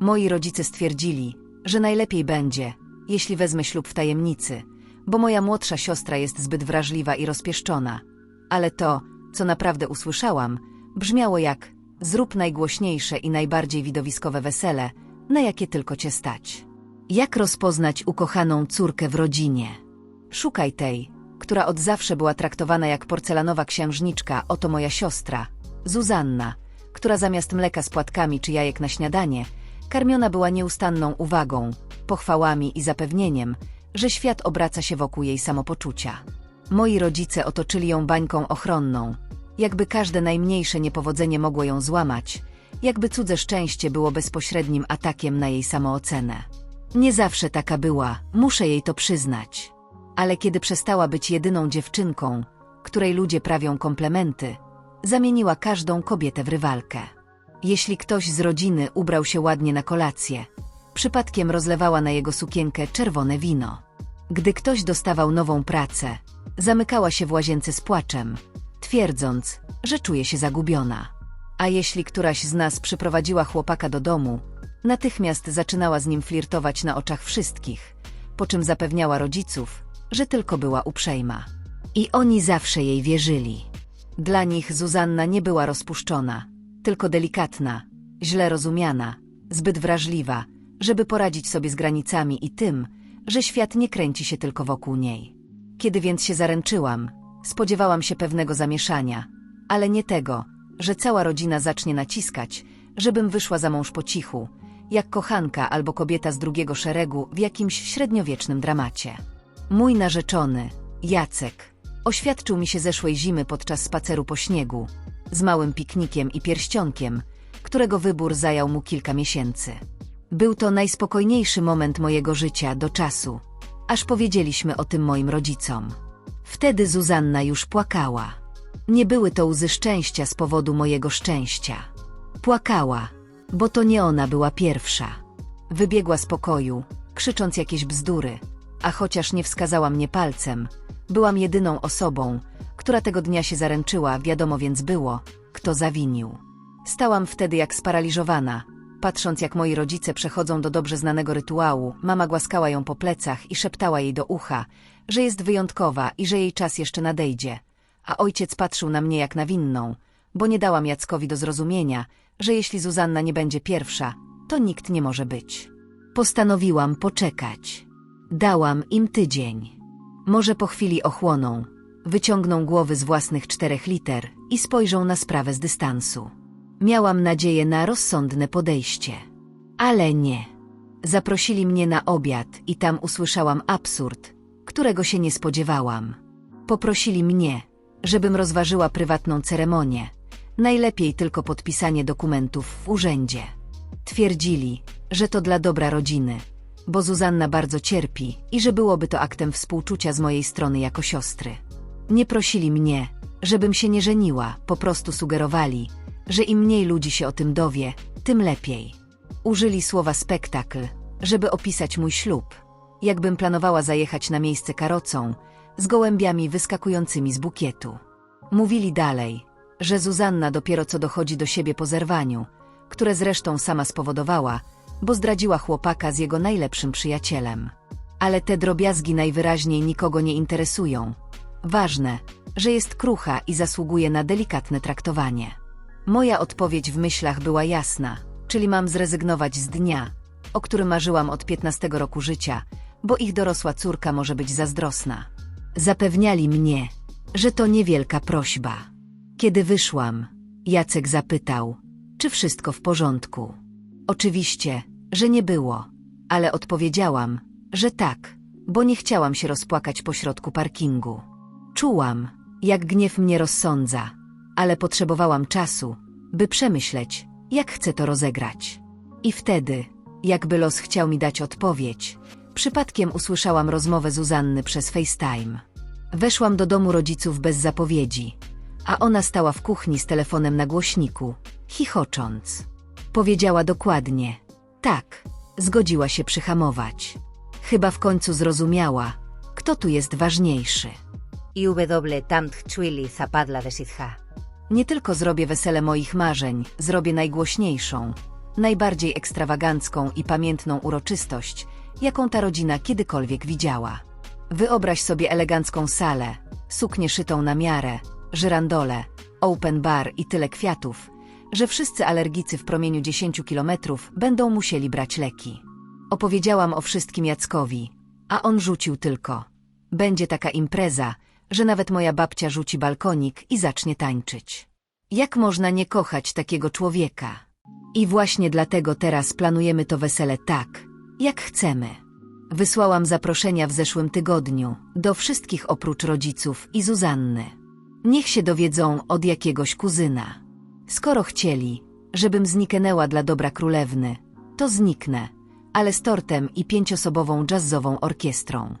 Moi rodzice stwierdzili, że najlepiej będzie, jeśli wezmę ślub w tajemnicy, bo moja młodsza siostra jest zbyt wrażliwa i rozpieszczona. Ale to, co naprawdę usłyszałam, brzmiało jak zrób najgłośniejsze i najbardziej widowiskowe wesele, na jakie tylko cię stać. Jak rozpoznać ukochaną córkę w rodzinie? Szukaj tej, która od zawsze była traktowana jak porcelanowa księżniczka, oto moja siostra, Zuzanna, która zamiast mleka z płatkami czy jajek na śniadanie, karmiona była nieustanną uwagą, pochwałami i zapewnieniem, że świat obraca się wokół jej samopoczucia. Moi rodzice otoczyli ją bańką ochronną, jakby każde najmniejsze niepowodzenie mogło ją złamać, jakby cudze szczęście było bezpośrednim atakiem na jej samoocenę. Nie zawsze taka była, muszę jej to przyznać. Ale kiedy przestała być jedyną dziewczynką, której ludzie prawią komplementy, zamieniła każdą kobietę w rywalkę. Jeśli ktoś z rodziny ubrał się ładnie na kolację, przypadkiem rozlewała na jego sukienkę czerwone wino. Gdy ktoś dostawał nową pracę, zamykała się w łazience z płaczem, twierdząc, że czuje się zagubiona. A jeśli któraś z nas przyprowadziła chłopaka do domu, natychmiast zaczynała z nim flirtować na oczach wszystkich, po czym zapewniała rodziców, że tylko była uprzejma. I oni zawsze jej wierzyli. Dla nich Zuzanna nie była rozpuszczona, tylko delikatna, źle rozumiana, zbyt wrażliwa, żeby poradzić sobie z granicami i tym, że świat nie kręci się tylko wokół niej. Kiedy więc się zaręczyłam, spodziewałam się pewnego zamieszania, ale nie tego, że cała rodzina zacznie naciskać, żebym wyszła za mąż po cichu, jak kochanka albo kobieta z drugiego szeregu w jakimś średniowiecznym dramacie. Mój narzeczony, Jacek, oświadczył mi się zeszłej zimy podczas spaceru po śniegu, z małym piknikiem i pierścionkiem, którego wybór zajął mu kilka miesięcy. Był to najspokojniejszy moment mojego życia do czasu, aż powiedzieliśmy o tym moim rodzicom. Wtedy Zuzanna już płakała. Nie były to łzy szczęścia z powodu mojego szczęścia. Płakała, bo to nie ona była pierwsza. Wybiegła z pokoju, krzycząc jakieś bzdury, a chociaż nie wskazała mnie palcem, byłam jedyną osobą, która tego dnia się zaręczyła, wiadomo więc było, kto zawinił. Stałam wtedy jak sparaliżowana, patrząc jak moi rodzice przechodzą do dobrze znanego rytuału, mama głaskała ją po plecach i szeptała jej do ucha, że jest wyjątkowa i że jej czas jeszcze nadejdzie, a ojciec patrzył na mnie jak na winną, bo nie dałam Jackowi do zrozumienia, że jeśli Zuzanna nie będzie pierwsza, to nikt nie może być. Postanowiłam poczekać. Dałam im tydzień. Może po chwili ochłoną, wyciągną głowy z własnych czterech liter i spojrzą na sprawę z dystansu. Miałam nadzieję na rozsądne podejście. Ale nie. Zaprosili mnie na obiad i tam usłyszałam absurd, którego się nie spodziewałam. Poprosili mnie, żebym rozważyła prywatną ceremonię, najlepiej tylko podpisanie dokumentów w urzędzie. Twierdzili, że to dla dobra rodziny, bo Zuzanna bardzo cierpi i że byłoby to aktem współczucia z mojej strony jako siostry. Nie prosili mnie, żebym się nie żeniła, po prostu sugerowali, że im mniej ludzi się o tym dowie, tym lepiej. Użyli słowa spektakl, żeby opisać mój ślub, jakbym planowała zajechać na miejsce karocą, z gołębiami wyskakującymi z bukietu. Mówili dalej, że Zuzanna dopiero co dochodzi do siebie po zerwaniu, które zresztą sama spowodowała, bo zdradziła chłopaka z jego najlepszym przyjacielem. Ale te drobiazgi najwyraźniej nikogo nie interesują. Ważne, że jest krucha i zasługuje na delikatne traktowanie. Moja odpowiedź w myślach była jasna, czyli mam zrezygnować z dnia, o którym marzyłam od 15 roku życia, bo ich dorosła córka może być zazdrosna. Zapewniali mnie, że to niewielka prośba. Kiedy wyszłam, Jacek zapytał, czy wszystko w porządku. Oczywiście, że nie było, ale odpowiedziałam, że tak, bo nie chciałam się rozpłakać pośrodku parkingu. Czułam, jak gniew mnie rozsądza, ale potrzebowałam czasu, by przemyśleć, jak chcę to rozegrać. I wtedy, jakby los chciał mi dać odpowiedź, przypadkiem usłyszałam rozmowę Zuzanny przez FaceTime. Weszłam do domu rodziców bez zapowiedzi, a ona stała w kuchni z telefonem na głośniku, chichocząc. Powiedziała dokładnie, tak, zgodziła się przyhamować. Chyba w końcu zrozumiała, kto tu jest ważniejszy. IW Tamt Chwili Zapadla de Sidha. Nie tylko zrobię wesele moich marzeń, zrobię najgłośniejszą, najbardziej ekstrawagancką i pamiętną uroczystość, jaką ta rodzina kiedykolwiek widziała. Wyobraź sobie elegancką salę, suknię szytą na miarę, żyrandole, open bar i tyle kwiatów, że wszyscy alergicy w promieniu 10 kilometrów będą musieli brać leki. Opowiedziałam o wszystkim Jackowi, a on rzucił tylko. Będzie taka impreza, że nawet moja babcia rzuci balkonik i zacznie tańczyć. Jak można nie kochać takiego człowieka? I właśnie dlatego teraz planujemy to wesele tak, jak chcemy. Wysłałam zaproszenia w zeszłym tygodniu do wszystkich oprócz rodziców i Zuzanny. Niech się dowiedzą od jakiegoś kuzyna. Skoro chcieli, żebym zniknęła dla dobra królewny, to zniknę, ale z tortem i pięciosobową jazzową orkiestrą.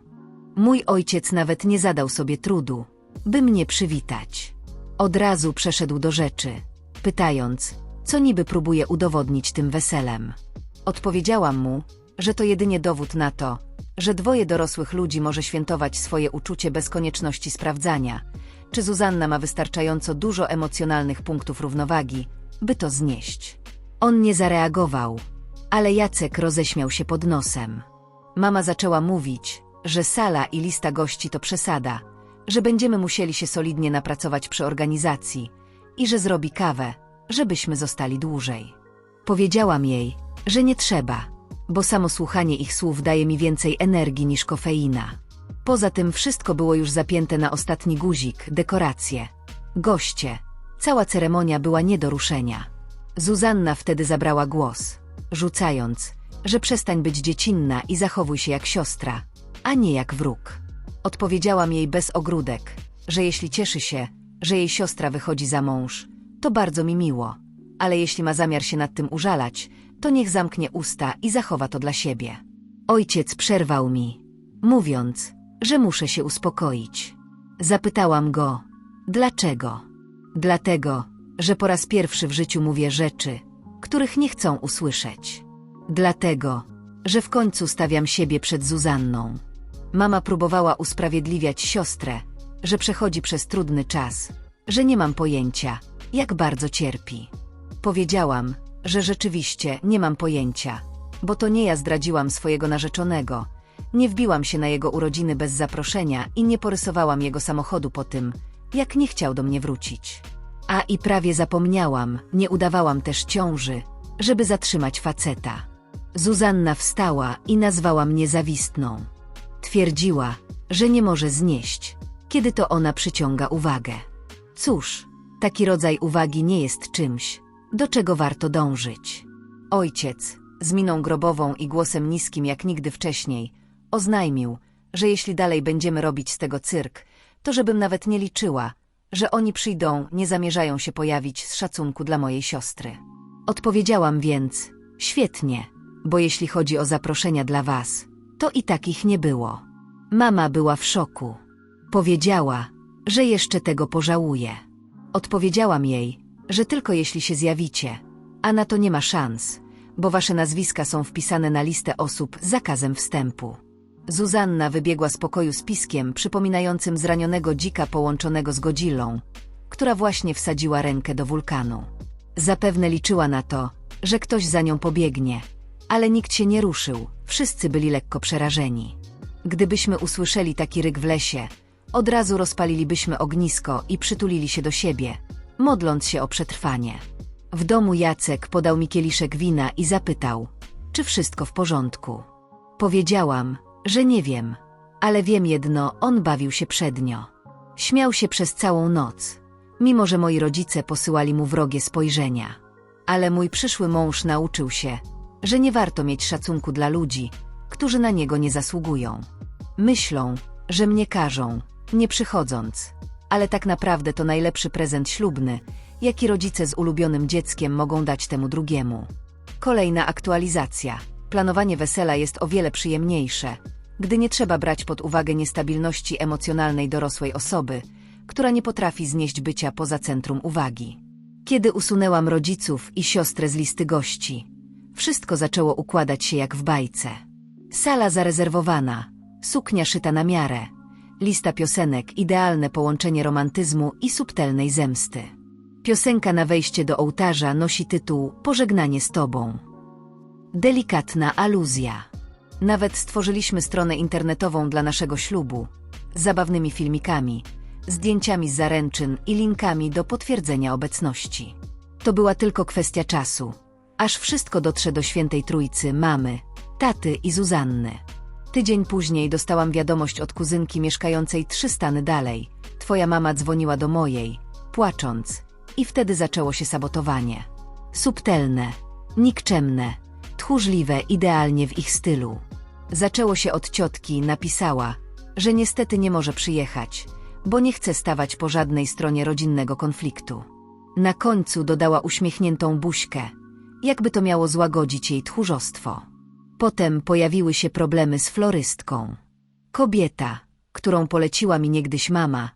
Mój ojciec nawet nie zadał sobie trudu, by mnie przywitać. Od razu przeszedł do rzeczy, pytając, co niby próbuje udowodnić tym weselem. Odpowiedziałam mu, że to jedynie dowód na to, że dwoje dorosłych ludzi może świętować swoje uczucie bez konieczności sprawdzania, czy Zuzanna ma wystarczająco dużo emocjonalnych punktów równowagi, by to znieść. On nie zareagował, ale Jacek roześmiał się pod nosem. Mama zaczęła mówić, że sala i lista gości to przesada, że będziemy musieli się solidnie napracować przy organizacji i że zrobi kawę, żebyśmy zostali dłużej. Powiedziałam jej, że nie trzeba, bo samo słuchanie ich słów daje mi więcej energii niż kofeina. Poza tym wszystko było już zapięte na ostatni guzik, dekoracje, goście. Cała ceremonia była nie do ruszenia. Zuzanna wtedy zabrała głos, rzucając, że przestań być dziecinna i zachowuj się jak siostra, a nie jak wróg. Odpowiedziałam jej bez ogródek, że jeśli cieszy się, że jej siostra wychodzi za mąż, to bardzo mi miło, ale jeśli ma zamiar się nad tym użalać, to niech zamknie usta i zachowa to dla siebie. Ojciec przerwał mi, mówiąc, że muszę się uspokoić. Zapytałam go, dlaczego? Dlatego, że po raz pierwszy w życiu mówię rzeczy, których nie chcą usłyszeć. Dlatego, że w końcu stawiam siebie przed Zuzanną. Mama próbowała usprawiedliwiać siostrę, że przechodzi przez trudny czas, że nie mam pojęcia, jak bardzo cierpi. Powiedziałam, że rzeczywiście nie mam pojęcia, bo to nie ja zdradziłam swojego narzeczonego, nie wbiłam się na jego urodziny bez zaproszenia i nie porysowałam jego samochodu po tym, jak nie chciał do mnie wrócić. A i prawie zapomniałam, nie udawałam też ciąży, żeby zatrzymać faceta. Zuzanna wstała i nazwała mnie zawistną. Twierdziła, że nie może znieść, kiedy to ona przyciąga uwagę. Cóż, taki rodzaj uwagi nie jest czymś, do czego warto dążyć. Ojciec, z miną grobową i głosem niskim jak nigdy wcześniej, oznajmił, że jeśli dalej będziemy robić z tego cyrk, to żebym nawet nie liczyła, że oni przyjdą, nie zamierzają się pojawić z szacunku dla mojej siostry. Odpowiedziałam więc, świetnie, bo jeśli chodzi o zaproszenia dla was, to i takich nie było. Mama była w szoku. Powiedziała, że jeszcze tego pożałuje. Odpowiedziałam jej, że tylko jeśli się zjawicie, a na to nie ma szans, bo wasze nazwiska są wpisane na listę osób z zakazem wstępu. Zuzanna wybiegła z pokoju z piskiem przypominającym zranionego dzika połączonego z Godzillą, która właśnie wsadziła rękę do wulkanu. Zapewne liczyła na to, że ktoś za nią pobiegnie, ale nikt się nie ruszył, wszyscy byli lekko przerażeni. Gdybyśmy usłyszeli taki ryk w lesie, od razu rozpalilibyśmy ognisko i przytulili się do siebie, modląc się o przetrwanie. W domu Jacek podał mi kieliszek wina i zapytał, czy wszystko w porządku. Powiedziałam, że nie wiem, ale wiem jedno, on bawił się przednio. Śmiał się przez całą noc, mimo że moi rodzice posyłali mu wrogie spojrzenia. Ale mój przyszły mąż nauczył się, że nie warto mieć szacunku dla ludzi, którzy na niego nie zasługują. Myślą, że mnie karzą, nie przychodząc, ale tak naprawdę to najlepszy prezent ślubny, jaki rodzice z ulubionym dzieckiem mogą dać temu drugiemu. Kolejna aktualizacja. Planowanie wesela jest o wiele przyjemniejsze, gdy nie trzeba brać pod uwagę niestabilności emocjonalnej dorosłej osoby, która nie potrafi znieść bycia poza centrum uwagi. Kiedy usunęłam rodziców i siostrę z listy gości, wszystko zaczęło układać się jak w bajce. Sala zarezerwowana, suknia szyta na miarę, lista piosenek, idealne połączenie romantyzmu i subtelnej zemsty. Piosenka na wejście do ołtarza nosi tytuł Pożegnanie z Tobą. Delikatna aluzja. Nawet stworzyliśmy stronę internetową dla naszego ślubu, z zabawnymi filmikami, zdjęciami z zaręczyn i linkami do potwierdzenia obecności. To była tylko kwestia czasu, aż wszystko dotrze do świętej trójcy mamy, taty i Zuzanny. Tydzień później dostałam wiadomość od kuzynki mieszkającej trzy stany dalej. Twoja mama dzwoniła do mojej, płacząc, i wtedy zaczęło się sabotowanie. Subtelne, nikczemne, tchórzliwe idealnie w ich stylu. Zaczęło się od ciotki, napisała, że niestety nie może przyjechać, bo nie chce stawać po żadnej stronie rodzinnego konfliktu. Na końcu dodała uśmiechniętą buźkę, jakby to miało złagodzić jej tchórzostwo. Potem pojawiły się problemy z florystką. Kobieta, którą poleciła mi niegdyś mama,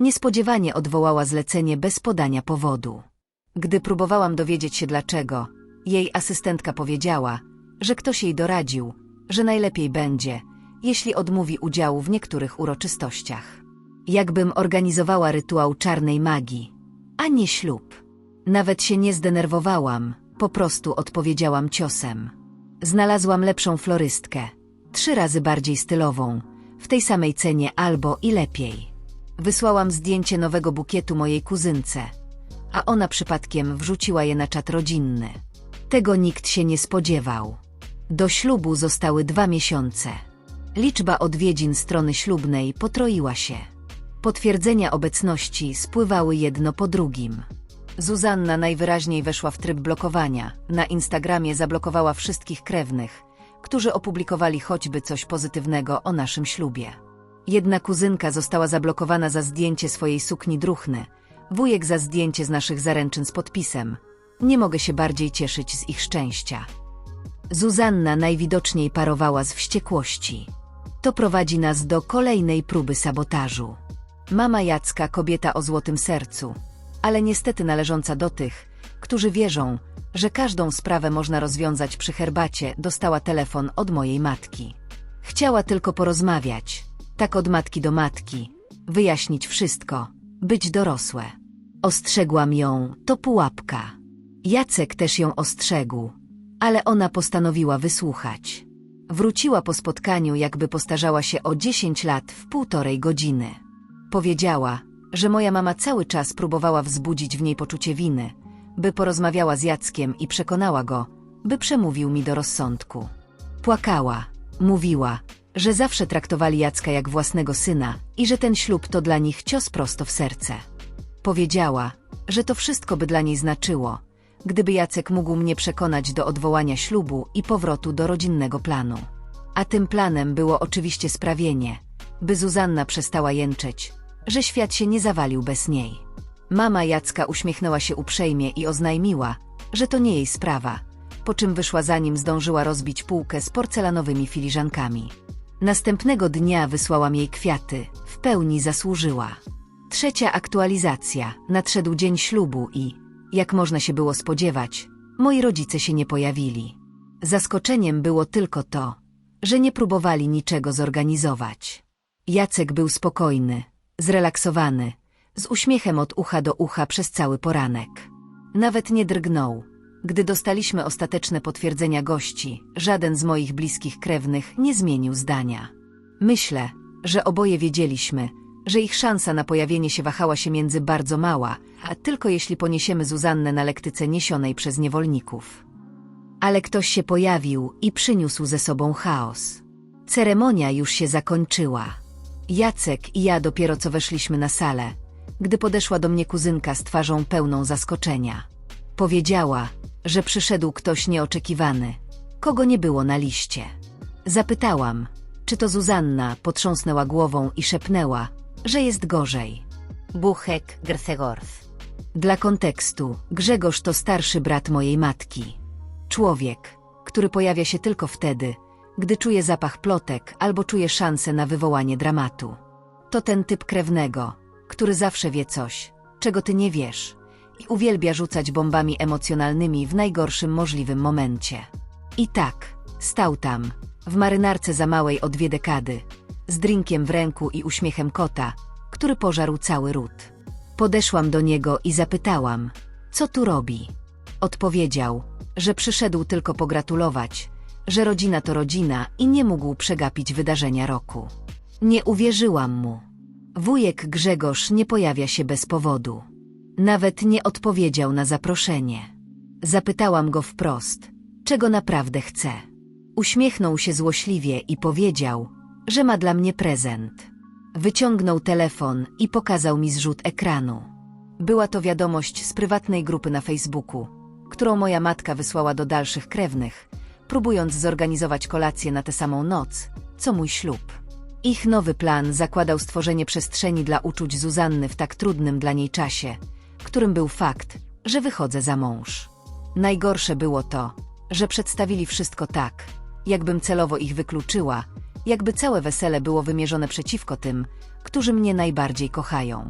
niespodziewanie odwołała zlecenie bez podania powodu. Gdy próbowałam dowiedzieć się dlaczego, jej asystentka powiedziała, że ktoś jej doradził, że najlepiej będzie, jeśli odmówi udziału w niektórych uroczystościach. Jakbym organizowała rytuał czarnej magii, a nie ślub. Nawet się nie zdenerwowałam, po prostu odpowiedziałam ciosem. Znalazłam lepszą florystkę, trzy razy bardziej stylową, w tej samej cenie albo i lepiej. Wysłałam zdjęcie nowego bukietu mojej kuzynce, a ona przypadkiem wrzuciła je na czat rodzinny. Tego nikt się nie spodziewał. Do ślubu zostały dwa miesiące. Liczba odwiedzin strony ślubnej potroiła się. Potwierdzenia obecności spływały jedno po drugim. Zuzanna najwyraźniej weszła w tryb blokowania. Na Instagramie zablokowała wszystkich krewnych, którzy opublikowali choćby coś pozytywnego o naszym ślubie. Jedna kuzynka została zablokowana za zdjęcie swojej sukni druchny, wujek za zdjęcie z naszych zaręczyn z podpisem. Nie mogę się bardziej cieszyć z ich szczęścia. Zuzanna najwidoczniej parowała z wściekłości. To prowadzi nas do kolejnej próby sabotażu. Mama Jacka, kobieta o złotym sercu, ale niestety należąca do tych, którzy wierzą, że każdą sprawę można rozwiązać przy herbacie, dostała telefon od mojej matki. Chciała tylko porozmawiać, tak od matki do matki, wyjaśnić wszystko, być dorosłe. Ostrzegłam ją, to pułapka. Jacek też ją ostrzegł, ale ona postanowiła wysłuchać. Wróciła po spotkaniu, jakby postarzała się o 10 lat w półtorej godziny. Powiedziała, że moja mama cały czas próbowała wzbudzić w niej poczucie winy, by porozmawiała z Jackiem i przekonała go, by przemówił mi do rozsądku. Płakała, mówiła, że zawsze traktowali Jacka jak własnego syna i że ten ślub to dla nich cios prosto w serce. Powiedziała, że to wszystko by dla niej znaczyło, gdyby Jacek mógł mnie przekonać do odwołania ślubu i powrotu do rodzinnego planu. A tym planem było oczywiście sprawienie, by Zuzanna przestała jęczeć, że świat się nie zawalił bez niej. Mama Jacka uśmiechnęła się uprzejmie i oznajmiła, że to nie jej sprawa, po czym wyszła zanim zdążyła rozbić półkę z porcelanowymi filiżankami. Następnego dnia wysłałam jej kwiaty, w pełni zasłużyła. Trzecia aktualizacja, nadszedł dzień ślubu i, jak można się było spodziewać, moi rodzice się nie pojawili. Zaskoczeniem było tylko to, że nie próbowali niczego zorganizować. Jacek był spokojny, zrelaksowany, z uśmiechem od ucha do ucha przez cały poranek. Nawet nie drgnął. Gdy dostaliśmy ostateczne potwierdzenia gości, żaden z moich bliskich krewnych nie zmienił zdania. Myślę, że oboje wiedzieliśmy, że ich szansa na pojawienie się wahała się między bardzo mała, a tylko jeśli poniesiemy Zuzannę na lektyce niesionej przez niewolników. Ale ktoś się pojawił i przyniósł ze sobą chaos. Ceremonia już się zakończyła. Jacek i ja dopiero co weszliśmy na salę, gdy podeszła do mnie kuzynka z twarzą pełną zaskoczenia. Powiedziała, że przyszedł ktoś nieoczekiwany, kogo nie było na liście. Zapytałam, czy to Zuzanna potrząsnęła głową i szepnęła, że jest gorzej. Buchek Grzegorz. Dla kontekstu, Grzegorz to starszy brat mojej matki. Człowiek, który pojawia się tylko wtedy, gdy czuje zapach plotek albo czuje szansę na wywołanie dramatu. To ten typ krewnego, który zawsze wie coś, czego ty nie wiesz i uwielbia rzucać bombami emocjonalnymi w najgorszym możliwym momencie. I tak, stał tam, w marynarce za małej o dwie dekady, z drinkiem w ręku i uśmiechem kota, który pożarł cały ród. Podeszłam do niego i zapytałam, co tu robi. odpowiedział, że przyszedł tylko pogratulować, że rodzina to rodzina i nie mógł przegapić wydarzenia roku. Nie uwierzyłam mu. Wujek Grzegorz nie pojawia się bez powodu. Nawet nie odpowiedział na zaproszenie. Zapytałam go wprost, czego naprawdę chce. Uśmiechnął się złośliwie i powiedział, że ma dla mnie prezent. Wyciągnął telefon i pokazał mi zrzut ekranu. Była to wiadomość z prywatnej grupy na Facebooku, którą moja matka wysłała do dalszych krewnych, próbując zorganizować kolację na tę samą noc, co mój ślub. Ich nowy plan zakładał stworzenie przestrzeni dla uczuć Zuzanny w tak trudnym dla niej czasie, którym był fakt, że wychodzę za mąż. Najgorsze było to, że przedstawili wszystko tak, jakbym celowo ich wykluczyła, jakby całe wesele było wymierzone przeciwko tym, którzy mnie najbardziej kochają.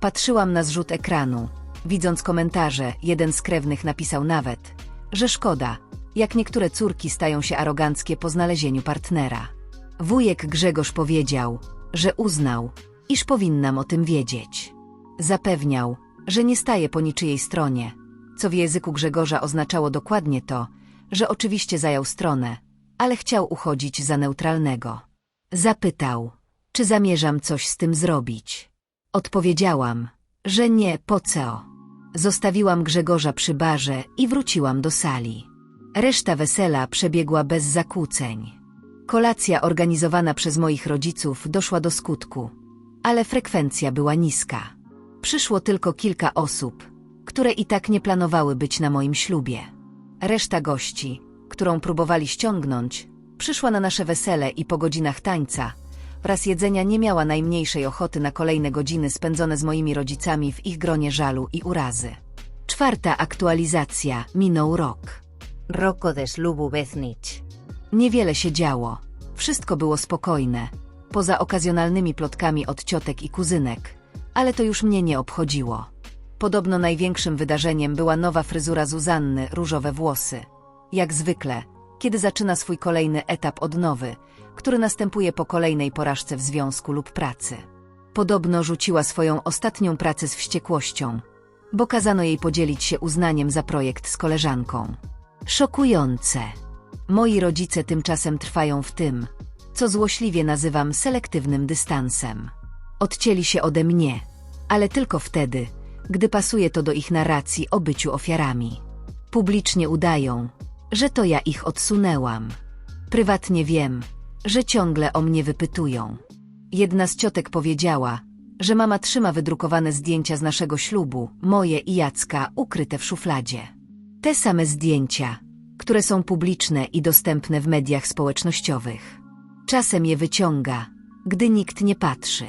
Patrzyłam na zrzut ekranu, widząc komentarze, jeden z krewnych napisał nawet, że szkoda, jak niektóre córki stają się aroganckie po znalezieniu partnera. Wujek Grzegorz powiedział, że uznał, iż powinnam o tym wiedzieć. Zapewniał, że nie staje po niczyjej stronie, co w języku Grzegorza oznaczało dokładnie to, że oczywiście zajął stronę, ale chciał uchodzić za neutralnego. Zapytał, czy zamierzam coś z tym zrobić. Odpowiedziałam, że nie, po co. Zostawiłam Grzegorza przy barze i wróciłam do sali. Reszta wesela przebiegła bez zakłóceń. Kolacja organizowana przez moich rodziców doszła do skutku, ale frekwencja była niska. Przyszło tylko kilka osób, które i tak nie planowały być na moim ślubie. Reszta gości, którą próbowali ściągnąć, przyszła na nasze wesele i po godzinach tańca wraz jedzenia nie miała najmniejszej ochoty na kolejne godziny spędzone z moimi rodzicami w ich gronie żalu i urazy. Czwarta aktualizacja minął rok. Roko de ślubu Beznicz. Niewiele się działo. Wszystko było spokojne, poza okazjonalnymi plotkami od ciotek i kuzynek, ale to już mnie nie obchodziło. Podobno największym wydarzeniem była nowa fryzura Zuzanny, różowe włosy. Jak zwykle, kiedy zaczyna swój kolejny etap odnowy, który następuje po kolejnej porażce w związku lub pracy. Podobno rzuciła swoją ostatnią pracę z wściekłością, bo kazano jej podzielić się uznaniem za projekt z koleżanką. Szokujące. Moi rodzice tymczasem trwają w tym, co złośliwie nazywam selektywnym dystansem. Odcięli się ode mnie, ale tylko wtedy, gdy pasuje to do ich narracji o byciu ofiarami. Publicznie udają, że to ja ich odsunęłam. Prywatnie wiem, że ciągle o mnie wypytują. Jedna z ciotek powiedziała, że mama trzyma wydrukowane zdjęcia z naszego ślubu, moje i Jacka, ukryte w szufladzie. Te same zdjęcia, które są publiczne i dostępne w mediach społecznościowych. Czasem je wyciąga, gdy nikt nie patrzy.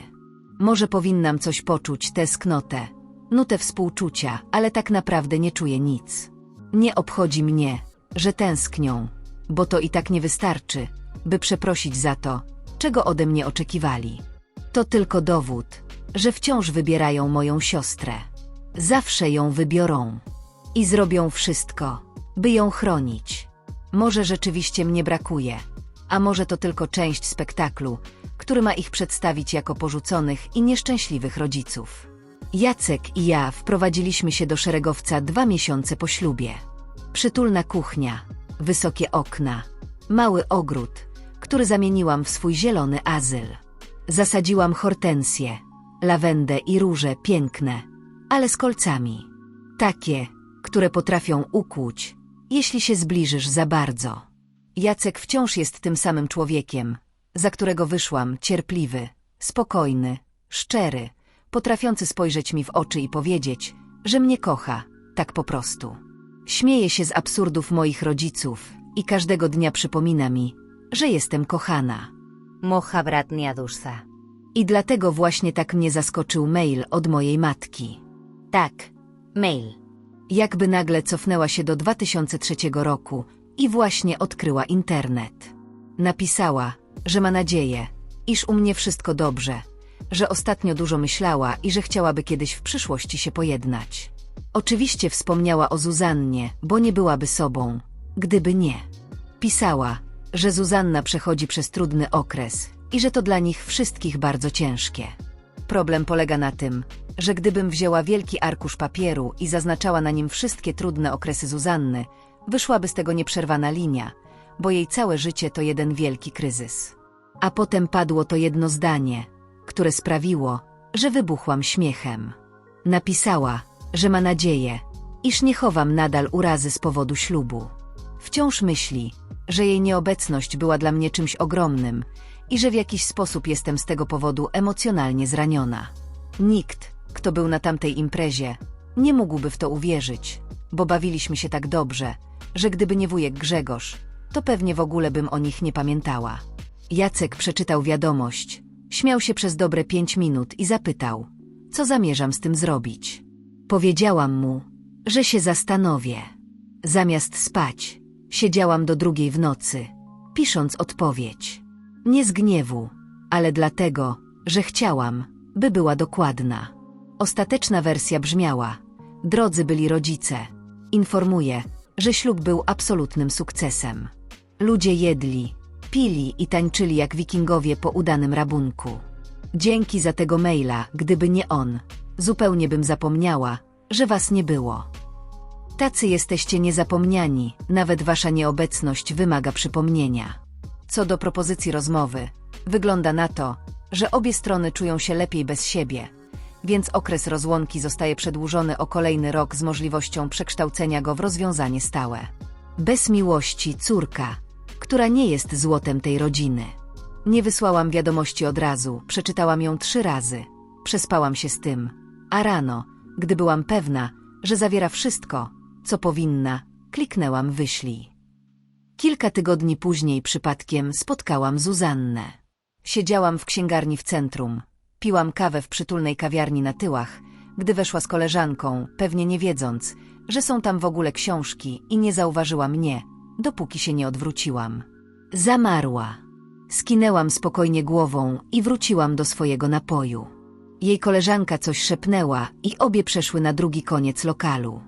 Może powinnam coś poczuć, tęsknotę, nutę współczucia, ale tak naprawdę nie czuję nic. Nie obchodzi mnie, że tęsknią, bo to i tak nie wystarczy, by przeprosić za to, czego ode mnie oczekiwali. To tylko dowód, że wciąż wybierają moją siostrę. Zawsze ją wybiorą i zrobią wszystko, by ją chronić. Może rzeczywiście mnie brakuje, a może to tylko część spektaklu, który ma ich przedstawić jako porzuconych i nieszczęśliwych rodziców. Jacek i ja wprowadziliśmy się do szeregowca dwa miesiące po ślubie. Przytulna kuchnia, wysokie okna, mały ogród, który zamieniłam w swój zielony azyl. Zasadziłam hortensje, lawendę i róże piękne, ale z kolcami. Takie, które potrafią ukłuć, jeśli się zbliżysz za bardzo. Jacek wciąż jest tym samym człowiekiem, za którego wyszłam, cierpliwy, spokojny, szczery, potrafiący spojrzeć mi w oczy i powiedzieć, że mnie kocha, tak po prostu. Śmieje się z absurdów moich rodziców i każdego dnia przypomina mi, że jestem kochana. Moja bratnia dusza. I dlatego właśnie tak mnie zaskoczył mail od mojej matki. Tak. Mail. Jakby nagle cofnęła się do 2003 roku i właśnie odkryła internet. Napisała, że ma nadzieję, iż u mnie wszystko dobrze, że ostatnio dużo myślała i że chciałaby kiedyś w przyszłości się pojednać. Oczywiście wspomniała o Zuzannie, bo nie byłaby sobą, gdyby nie. Pisała, że Zuzanna przechodzi przez trudny okres i że to dla nich wszystkich bardzo ciężkie. Problem polega na tym, że gdybym wzięła wielki arkusz papieru i zaznaczała na nim wszystkie trudne okresy Zuzanny, wyszłaby z tego nieprzerwana linia, bo jej całe życie to jeden wielki kryzys. A potem padło to jedno zdanie, które sprawiło, że wybuchłam śmiechem. Napisała, że ma nadzieję, iż nie chowam nadal urazy z powodu ślubu. Wciąż myśli, że jej nieobecność była dla mnie czymś ogromnym i że w jakiś sposób jestem z tego powodu emocjonalnie zraniona. Nikt, kto był na tamtej imprezie, nie mógłby w to uwierzyć, bo bawiliśmy się tak dobrze, że gdyby nie wujek Grzegorz, to pewnie w ogóle bym o nich nie pamiętała. Jacek przeczytał wiadomość, śmiał się przez dobre pięć minut i zapytał, co zamierzam z tym zrobić. Powiedziałam mu, że się zastanowię. Zamiast spać, siedziałam do drugiej w nocy, pisząc odpowiedź. Nie z gniewu, ale dlatego, że chciałam, by była dokładna. Ostateczna wersja brzmiała: Drodzy byli rodzice, informuję, że ślub był absolutnym sukcesem. Ludzie jedli, pili i tańczyli jak wikingowie po udanym rabunku. Dzięki za tego maila, gdyby nie on, zupełnie bym zapomniała, że was nie było. Tacy jesteście niezapomniani, nawet wasza nieobecność wymaga przypomnienia. Co do propozycji rozmowy, wygląda na to, że obie strony czują się lepiej bez siebie, więc okres rozłąki zostaje przedłużony o kolejny rok z możliwością przekształcenia go w rozwiązanie stałe. Bez miłości córka, która nie jest złotem tej rodziny. Nie wysłałam wiadomości od razu, przeczytałam ją trzy razy, przespałam się z tym, a rano, gdy byłam pewna, że zawiera wszystko, co powinna, kliknęłam wyślij. Kilka tygodni później przypadkiem spotkałam Zuzannę. Siedziałam w księgarni w centrum, piłam kawę w przytulnej kawiarni na tyłach, gdy weszła z koleżanką, pewnie nie wiedząc, że są tam w ogóle książki i nie zauważyła mnie, dopóki się nie odwróciłam. Zamarła. Skinęłam spokojnie głową i wróciłam do swojego napoju. Jej koleżanka coś szepnęła i obie przeszły na drugi koniec lokalu.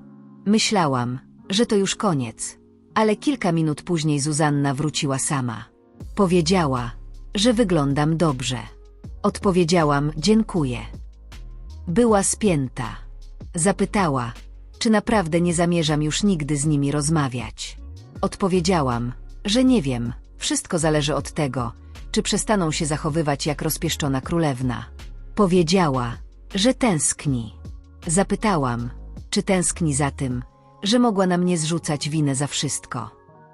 Myślałam, że to już koniec, ale kilka minut później Zuzanna wróciła sama. Powiedziała, że wyglądam dobrze. Odpowiedziałam dziękuję. Była spięta. Zapytała, czy naprawdę nie zamierzam już nigdy z nimi rozmawiać. Odpowiedziałam, że nie wiem, wszystko zależy od tego, czy przestaną się zachowywać jak rozpieszczona królewna. Powiedziała, że tęskni. Zapytałam, czy tęskni za tym, że mogła na mnie zrzucać winę za wszystko.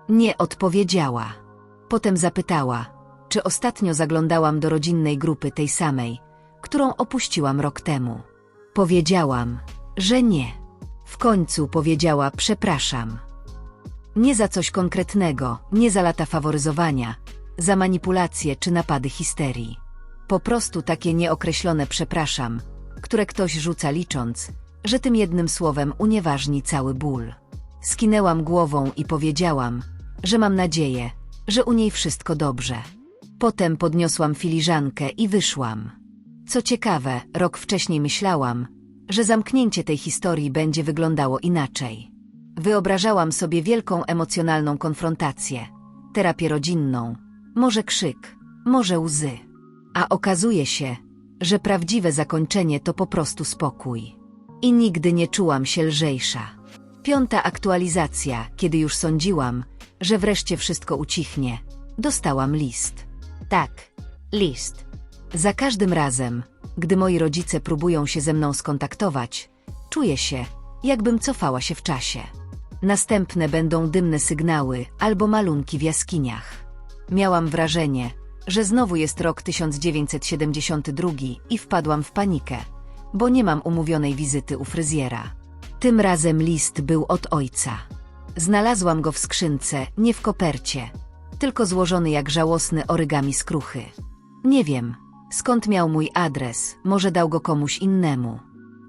Nie odpowiedziała. Potem zapytała, czy ostatnio zaglądałam do rodzinnej grupy tej samej, którą opuściłam rok temu. Powiedziałam, że nie. W końcu powiedziała przepraszam. Nie za coś konkretnego, nie za lata faworyzowania, za manipulacje czy napady histerii. Po prostu takie nieokreślone przepraszam, które ktoś rzuca licząc, że tym jednym słowem unieważni cały ból. Skinęłam głową i powiedziałam, że mam nadzieję, że u niej wszystko dobrze. Potem podniosłam filiżankę i wyszłam. Co ciekawe, rok wcześniej myślałam, że zamknięcie tej historii będzie wyglądało inaczej. Wyobrażałam sobie wielką emocjonalną konfrontację, terapię rodzinną, może krzyk, może łzy. A okazuje się, że prawdziwe zakończenie to po prostu spokój. I nigdy nie czułam się lżejsza. Piąta aktualizacja, kiedy już sądziłam, że wreszcie wszystko ucichnie, dostałam list. Tak, list. Za każdym razem, gdy moi rodzice próbują się ze mną skontaktować, czuję się, jakbym cofała się w czasie. Następne będą dymne sygnały albo malunki w jaskiniach. Miałam wrażenie, że znowu jest rok 1972 i wpadłam w panikę, bo nie mam umówionej wizyty u fryzjera. Tym razem list był od ojca. Znalazłam go w skrzynce, nie w kopercie, tylko złożony jak żałosny orygami skruchy. Nie wiem, skąd miał mój adres, może dał go komuś innemu.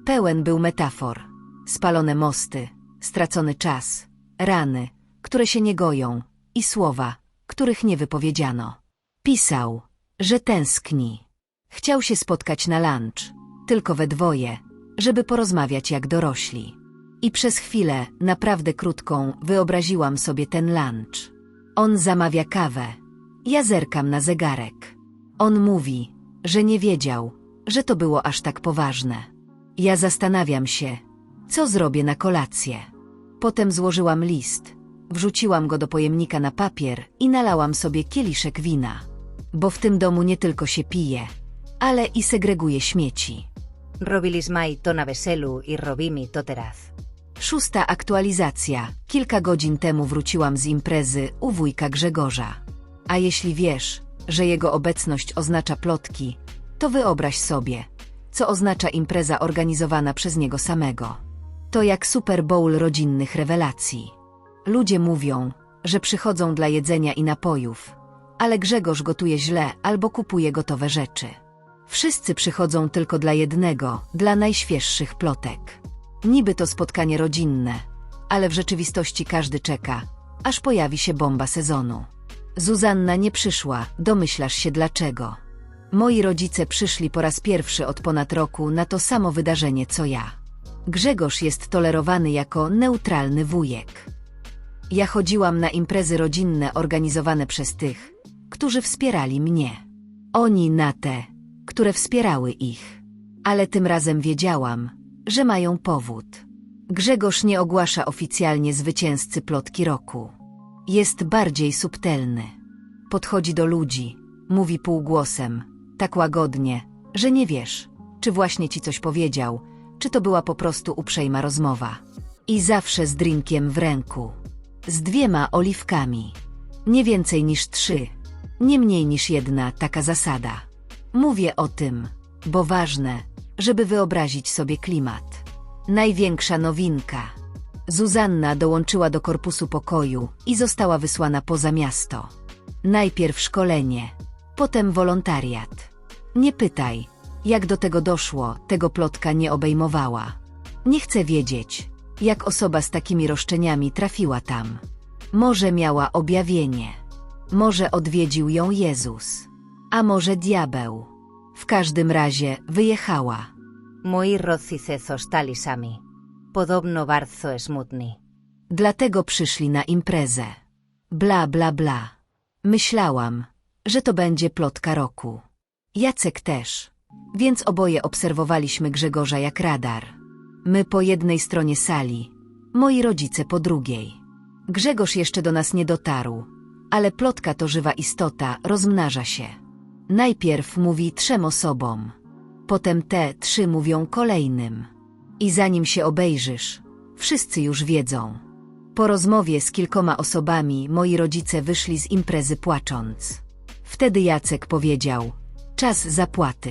Pełen był metafor. Spalone mosty, stracony czas, rany, które się nie goją i słowa, których nie wypowiedziano. Pisał, że tęskni. Chciał się spotkać na lunch, tylko we dwoje, żeby porozmawiać jak dorośli. I przez chwilę, naprawdę krótką, wyobraziłam sobie ten lunch. On zamawia kawę. Ja zerkam na zegarek. On mówi, że nie wiedział, że to było aż tak poważne. Ja zastanawiam się, co zrobię na kolację. Potem złożyłam list, wrzuciłam go do pojemnika na papier i nalałam sobie kieliszek wina. Bo w tym domu nie tylko się pije, ale i segreguje śmieci. Robilismai tona veselu i robimi toteraz. Szósta aktualizacja. Kilka godzin temu wróciłam z imprezy u wujka Grzegorza. A jeśli wiesz, że jego obecność oznacza plotki, to wyobraź sobie, co oznacza impreza organizowana przez niego samego. To jak Super Bowl rodzinnych rewelacji. Ludzie mówią, że przychodzą dla jedzenia i napojów, ale Grzegorz gotuje źle albo kupuje gotowe rzeczy. Wszyscy przychodzą tylko dla jednego, dla najświeższych plotek. Niby to spotkanie rodzinne, ale w rzeczywistości każdy czeka, aż pojawi się bomba sezonu. Zuzanna nie przyszła, domyślasz się dlaczego. Moi rodzice przyszli po raz pierwszy od ponad roku na to samo wydarzenie co ja. Grzegorz jest tolerowany jako neutralny wujek. Ja chodziłam na imprezy rodzinne organizowane przez tych, którzy wspierali mnie. Oni na te, które wspierały ich. Ale tym razem wiedziałam, że mają powód. Grzegorz nie ogłasza oficjalnie zwycięzcy plotki roku. Jest bardziej subtelny. Podchodzi do ludzi, mówi półgłosem, tak łagodnie, że nie wiesz, czy właśnie ci coś powiedział, czy to była po prostu uprzejma rozmowa. I zawsze z drinkiem w ręku. Z dwiema oliwkami. Nie więcej niż trzy. Nie mniej niż jedna taka zasada. Mówię o tym, bo ważne, żeby wyobrazić sobie klimat. Największa nowinka. Zuzanna dołączyła do korpusu pokoju i została wysłana poza miasto. Najpierw szkolenie, potem wolontariat. Nie pytaj, jak do tego doszło, tego plotka nie obejmowała. Nie chcę wiedzieć, jak osoba z takimi roszczeniami trafiła tam. Może miała objawienie. Może odwiedził ją Jezus. A może diabeł. W każdym razie wyjechała. Moi rodzice zostali sami. Podobno bardzo smutni. Dlatego przyszli na imprezę. Bla, bla, bla. Myślałam, że to będzie plotka roku. Jacek też. Więc oboje obserwowaliśmy Grzegorza jak radar. My po jednej stronie sali, moi rodzice po drugiej. Grzegorz jeszcze do nas nie dotarł, ale plotka to żywa istota, rozmnaża się. Najpierw mówi trzem osobom, potem te trzy mówią kolejnym. I zanim się obejrzysz, wszyscy już wiedzą. Po rozmowie z kilkoma osobami moi rodzice wyszli z imprezy płacząc. Wtedy Jacek powiedział: Czas zapłaty.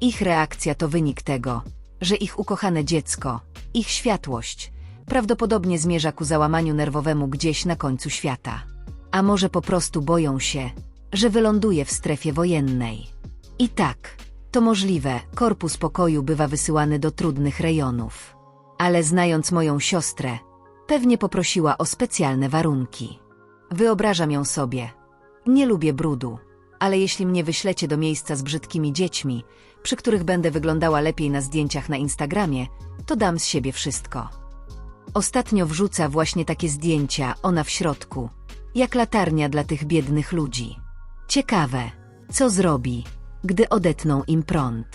Ich reakcja to wynik tego, że ich ukochane dziecko, ich światłość, prawdopodobnie zmierza ku załamaniu nerwowemu gdzieś na końcu świata. A może po prostu boją się, że wyląduje w strefie wojennej. I tak, to możliwe, korpus pokoju bywa wysyłany do trudnych rejonów. Ale znając moją siostrę, pewnie poprosiła o specjalne warunki. Wyobrażam ją sobie. Nie lubię brudu, ale jeśli mnie wyślecie do miejsca z brzydkimi dziećmi, przy których będę wyglądała lepiej na zdjęciach na Instagramie, to dam z siebie wszystko. Ostatnio wrzuca właśnie takie zdjęcia, ona w środku, jak latarnia dla tych biednych ludzi. Ciekawe, co zrobi, gdy odetną im prąd.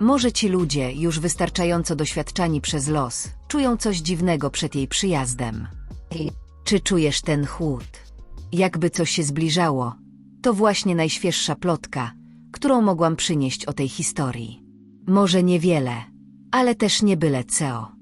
Może ci ludzie, już wystarczająco doświadczani przez los, czują coś dziwnego przed jej przyjazdem. Czy czujesz ten chłód? Jakby coś się zbliżało, to właśnie najświeższa plotka, którą mogłam przynieść o tej historii. Może niewiele, ale też nie byle co.